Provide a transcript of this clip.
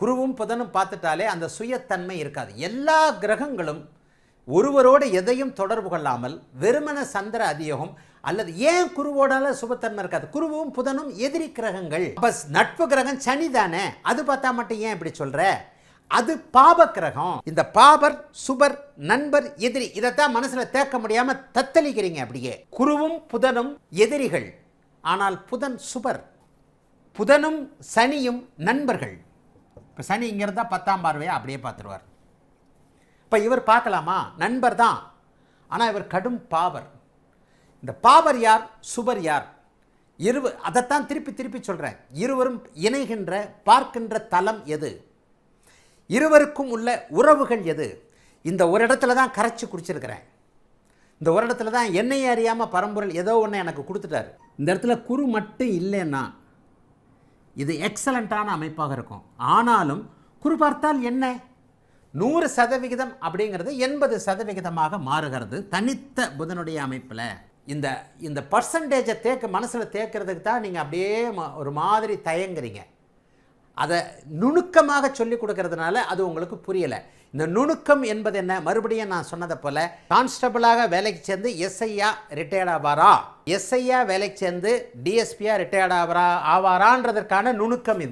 குருவும் புதனும் பார்த்துட்டாலே அந்த சுயத்தன்மை இருக்காது. எல்லா கிரகங்களும் ஒருவரோடு எதையும் தொடர்பு கொள்ளாமல் வெறுமன சந்திர அதியோகம் அல்லது ஏன் குருவோடால சுபத்தன்மை இருக்காது? குருவும் புதனும் எதிரி கிரகங்கள். பஸ் நட்பு கிரகம் சனி தானே? அது பார்த்தா மட்டும் ஏன் இப்படி சொல்ற? அது பாப கிரகம். இந்த பாபர் சுபர் நண்பர் எதிரி இதைத்தான் மனசுல தேக்க முடியாம தத்தளிக்கிறீங்க அப்படியே. குருவும் புதனும் எதிரிகள். ஆனால் புதன் சுபர். புதனும் சனியும் நண்பர்கள். இப்போ சனி இங்கே இருந்தால் பத்தாம் பார்வையை அப்படியே பார்த்துருவார். இப்போ இவர் பார்க்கலாமா? நண்பர் தான். ஆனால் இவர் கடும் பாவர். இந்த பாவர் யார்? சுபர் யார்? இருவ அதைத்தான் திருப்பி திருப்பி சொல்கிறேன் இருவரும் இணைகின்ற பார்க்கின்ற தலம் எது? இருவருக்கும் உள்ள உறவுகள் எது? இந்த ஒரு இடத்துல தான் கரைச்சி குடிச்சிருக்கிறேன். இந்த ஒரு இடத்துல தான் என்னையே அறியாமல் பரம்பொருள் ஏதோ ஒன்று எனக்கு கொடுத்துட்டாரு. இந்த இடத்துல குரு மட்டும் இல்லைன்னா இது எக்ஸலண்ட்டான அமைப்பாக இருக்கும். ஆனாலும் குறிப்பார்த்தால் என்ன? நூறு சதவிகிதம் அப்படிங்கிறது எண்பது சதவிகிதமாக மாறுகிறது தனித்த புதனுடைய அமைப்பில். இந்த இந்த பர்சன்டேஜை தேக்க மனசில் தேக்கிறதுக்கு தான் நீங்கள் அப்படியே ஒரு மாதிரி தயங்குறீங்க. அதை நுணுக்கமாக சொல்லி கொடுக்கறதுனால அது உங்களுக்கு புரியலை. இந்த நுணுக்கம் என்பது என்ன? மறுபடியும் நான் சொன்னதை போல கான்ஸ்டபிளாக வேலைக்கு சேர்ந்து எஸ்ஐயா ரிட்டையர்ட் ஆவாரா? எஸ்ஐயா வேலைக்கு சேர்ந்து டிஎஸ்பியா ரிட்டையர்ட் ஆவாரா ஆவாரான்றதற்கான நுணுக்கம் இது.